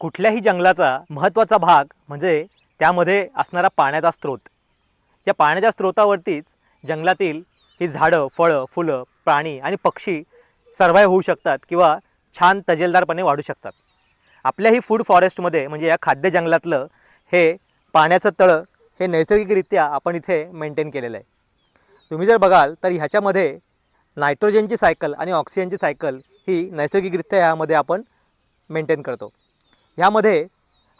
कुठल्याही जंगलाचा महत्त्वाचा भाग म्हणजे त्यामध्ये असणारा पाण्याचा स्रोत. या पाण्याच्या स्रोतावरतीच जंगलातील ही झाडं फळं फुलं प्राणी आणि पक्षी सर्वाईव्ह होऊ शकतात किंवा छान तजेलदारपणे वाढू शकतात. आपल्या ही फूड फॉरेस्टमध्ये म्हणजे या खाद्य जंगलातलं हे पाण्याचं तळं हे नैसर्गिकरित्या आपण इथे मेंटेन केलेलं आहे. तुम्ही जर बघाल तर ह्याच्यामध्ये नायट्रोजनची सायकल आणि ऑक्सिजनची सायकल ही नैसर्गिकरित्या ह्यामध्ये आपण मेंटेन करतो. ह्यामध्ये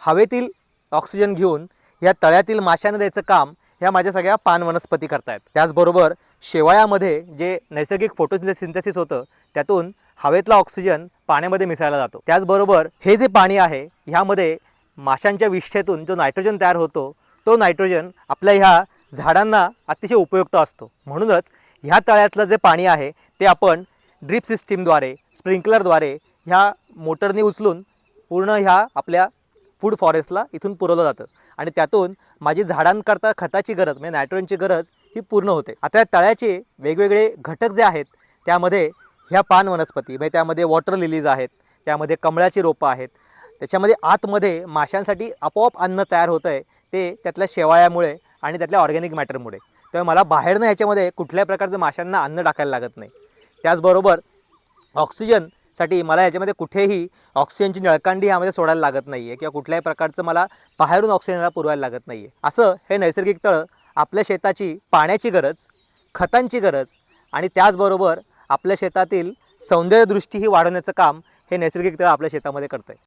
हवेतील ऑक्सिजन घेऊन या तळ्यातील माशांना द्यायचं काम ह्या माझ्या सगळ्या पान वनस्पती करतायत. त्याचबरोबर शेवाळ्यामध्ये जे नैसर्गिक फोटोसिंथेसिस होतं त्यातून हवेतला ऑक्सिजन पाण्यामध्ये मिसळला जातो. त्याचबरोबर हे जे पाणी आहे ह्यामध्ये माशांच्या विष्ठेतून जो नायट्रोजन तयार होतो तो नायट्रोजन आपल्या ह्या झाडांना अतिशय उपयुक्त असतो. म्हणूनच ह्या तळ्यातलं जे पाणी आहे ते आपण ड्रीप सिस्टीमद्वारे स्प्रिंकलरद्वारे ह्या मोटरने उचलून पूर्ण ह्या आपल्या फूड फॉरेस्टला इथून पुरवलं जातं. आणि त्यातून माझी झाडांकरता खताची गरज म्हणजे नायट्रोजनची गरज ही पूर्ण होते. आता या तळ्याचे वेगवेगळे घटक जे आहेत त्यामध्ये ह्या पान वनस्पती म्हणजे त्यामध्ये वॉटर लिलीज आहेत त्यामध्ये कमळाची रोपं आहेत त्याच्यामध्ये आतमध्ये माशांसाठी आपोआप अन्न तयार होतं आहे ते त्यातल्या शेवाळ्यामुळे आणि त्यातल्या ऑर्गॅनिक मॅटरमुळे त्यामुळे मला बाहेरनं ह्याच्यामध्ये कुठल्याही प्रकारचं माशांना अन्न टाकायला लागत नाही. त्याचबरोबर ऑक्सिजन साठी मला याच्यामध्ये कुठेही ऑक्सिजनची नळकांडी यामध्ये सोडायला लागत नाही आहे किंवा कुठल्याही प्रकारचं मला बाहेरून ऑक्सिजनला पुरवायला लागत नाही आहे असं हे नैसर्गिक तळं आपल्या शेताची पाण्याची गरज खतांची गरज आणि त्याचबरोबर आपल्या शेतातील सौंदर्यदृष्टीही वाढवण्याचं काम हे नैसर्गिक तळं आपल्या शेतामध्ये करतं आहे